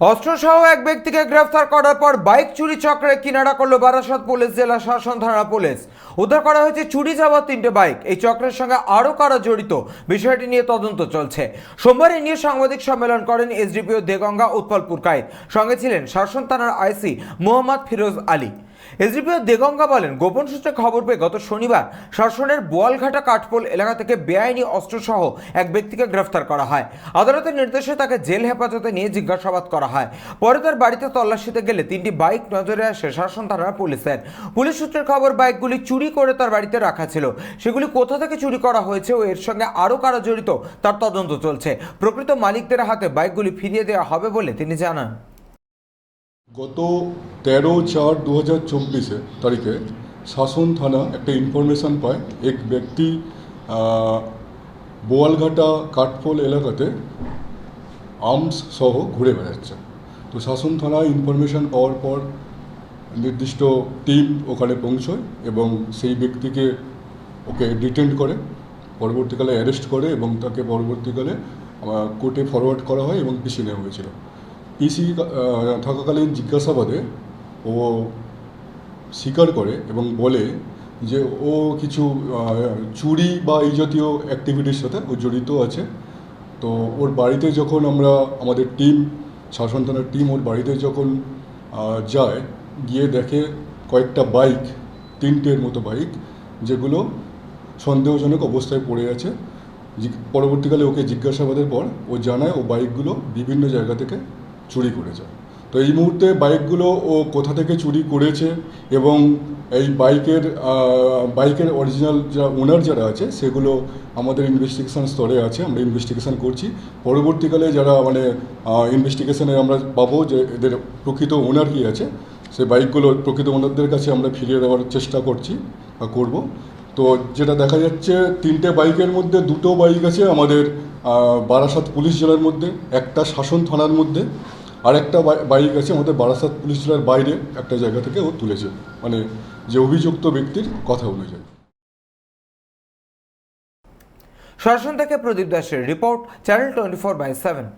অস্ত্রসহ এক ব্যক্তিকে গ্রেফতার করার পর বাইক চুরি চক্রে কিনারা করল বারাসত পুলিশ জেলা শাসন থানা পুলিশ। উদ্ধার করা হয়েছে চুরি যাওয়া তিনটে বাইক। এই চক্রের সঙ্গে আরও কারা জড়িত বিষয়টি নিয়ে তদন্ত চলছে। সোমবার এ নিয়ে সাংবাদিক সম্মেলন করেন এসডিপিও দেগঙ্গা উৎপল পুরকাইত সঙ্গে ছিলেন শাসন থানার আইসি মোহাম্মদ ফিরোজ আলী। এসডিপিও দেগঙ্গা বলেন, গোপন সূত্রে খবর পেয়ে গত শনিবার শাসনের বোয়ালঘাটা কাঠপোল এলাকা থেকে বেআইনি অস্ত্রসহ এক ব্যক্তিকে গ্রেফতার করা হয়। আদালতের নির্দেশে তাকে জেল হেফাজতে নিয়ে জিজ্ঞাসাবাদ করা হয়। পরে তার বাড়িতে তল্লাশিতে গেলে তিনটি বাইক নজরে আসে শাসন থানার পুলিশের। পুলিশ সূত্রের খবর, বাইকগুলি চুরি করে তার বাড়িতে রাখা ছিল। সেগুলি কোথা থেকে চুরি করা হয়েছে ও এর সঙ্গে আরও কারা জড়িত তার তদন্ত চলছে। প্রকৃত মালিকদের হাতে বাইকগুলি ফিরিয়ে দেওয়া হবে বলে তিনি জানান। গত তেরো চার দু হাজার চব্বিশে তারিখে শাসন থানা একটা ইনফরমেশন পায়। এক ব্যক্তি বোয়ালঘাটা কাঠফোল এলাকাতে আর্মস সহ ঘুরে বেড়াচ্ছে। তো শাসন থানায় ইনফরমেশন পাওয়ার পর নির্দিষ্ট টিম ওখানে পৌঁছয় এবং সেই ব্যক্তিকে ওকে ডিটেন্ড করে, পরবর্তীকালে অ্যারেস্ট করে এবং তাকে পরবর্তীকালে কোর্টে ফরওয়ার্ড করা হয় এবং পিসি নেওয়া হয়েছিল। পিসি থাকাকালীন জিজ্ঞাসাবাদে ও স্বীকার করে এবং বলে যে ও কিছু চুরি বা এই জাতীয় অ্যাক্টিভিটির সাথে ও জড়িত আছে। তো ওর বাড়িতে যখন আমরা, আমাদের টিম শাসন থানার টিম ওর বাড়িতে যখন যায়, গিয়ে দেখে কয়েকটা বাইক তিনটের মতো বাইক যেগুলো সন্দেহজনক অবস্থায় পড়ে আছে। পরবর্তীকালে ওকে জিজ্ঞাসাবাদের পর ও জানায় ও বাইকগুলো বিভিন্ন জায়গা থেকে চুরি করেছে তো এই মুহূর্তে বাইকগুলো ও কোথা থেকে চুরি করেছে এবং এই বাইকের বাইকের অরিজিনাল যা ওনার যারা আছে, সেগুলো আমাদের ইনভেস্টিগেশন স্তরে আছে, আমরা ইনভেস্টিগেশন করছি। পরবর্তীকালে যারা মানে ইনভেস্টিগেশনে আমরা পাবো যে এদের প্রকৃত ওনার কী আছে সেই বাইকগুলো প্রকৃত ওনারদের কাছে আমরা ফিরিয়ে দেওয়ার চেষ্টা করছি বা করব। তো যেটা দেখা যাচ্ছে, তিনটে বাইকের মধ্যে দুটো বাইক আছে আমাদের বারাসাত পুলিশ জেলার মধ্যে, একটা শাসন থানার মধ্যে আর একটা বাই- বাইক আছে আমাদের বারাসাত পুলিশ জেলার বাইরে, একটা জায়গা থেকে ও তুলেছে। মানে যে অভিযুক্ত ব্যক্তির কথা অনুযায়ী শাসন থেকে প্রদীপ দাসের report channel twenty four by seven